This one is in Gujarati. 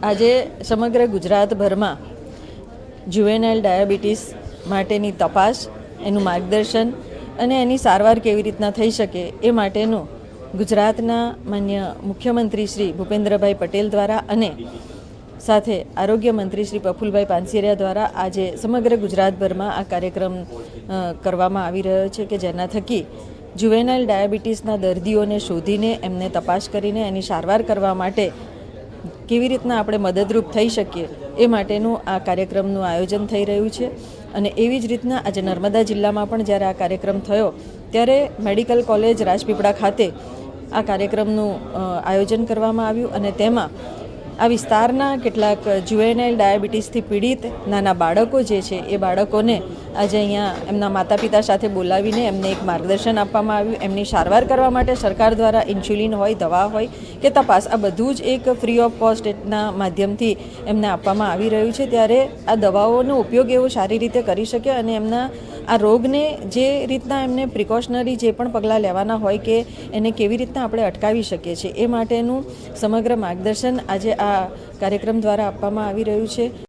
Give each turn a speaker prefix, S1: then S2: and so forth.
S1: આજે સમગ્ર ગુજરાતભરમાં જુવેનાઇલ ડાયાબિટીસ માટેની તપાસ, એનું માર્ગદર્શન અને એની સારવાર કેવી રીતના થઈ શકે એ માટેનું ગુજરાતના માન્ય મુખ્યમંત્રી શ્રી ભૂપેન્દ્રભાઈ પટેલ દ્વારા અને સાથે આરોગ્ય મંત્રી શ્રી પ્રફુલભાઈ પાનસેરિયા દ્વારા આજે સમગ્ર ગુજરાતભરમાં આ કાર્યક્રમ કરવામાં આવી રહ્યો છે કે જેના થકી જુવેનાઇલ ડાયાબિટીસના દર્દીઓને શોધીને એમને તપાસ કરીને એની સારવાર કરવા માટે કેવી રીતના આપણે મદદરૂપ થઈ શકીએ એ માટેનું આ કાર્યક્રમનું આયોજન થઈ રહ્યું છે. અને એવી જ રીતના આજે નર્મદા જિલ્લામાં પણ જ્યારે આ કાર્યક્રમ થયો, ત્યારે મેડિકલ કોલેજ રાજપીપળા ખાતે આ કાર્યક્રમનું આયોજન કરવામાં આવ્યું અને તેમાં આ વિસ્તારના કેટલાક જુએનાઇલ ડાયાબિટીસથી પીડિત નાના બાળકો જે છે, એ બાળકોને આજે અહીંયા એમના માતા પિતા સાથે બોલાવીને એમને એક માર્ગદર્શન આપવામાં આવ્યું. એમની સારવાર કરવા માટે સરકાર દ્વારા ઇન્સ્યુલિન હોય, દવા હોય કે તપાસ, આ બધું જ એક ફ્રી ઓફ કોસ્ટના માધ્યમથી એમને આપવામાં આવી રહ્યું છે. ત્યારે આ દવાઓનો ઉપયોગ એવો સારી રીતે કરી શકે અને એમના આ રોગને જે રીતના એમને પ્રિકોશનરી જે પણ પગલાં લેવાના હોય કે એને કેવી રીતના આપણે અટકાવી શકીએ છીએ એ માટેનું સમગ્ર માર્ગદર્શન આજે આ કાર્યક્રમ દ્વારા આપવામાં આવી રહ્યું છે.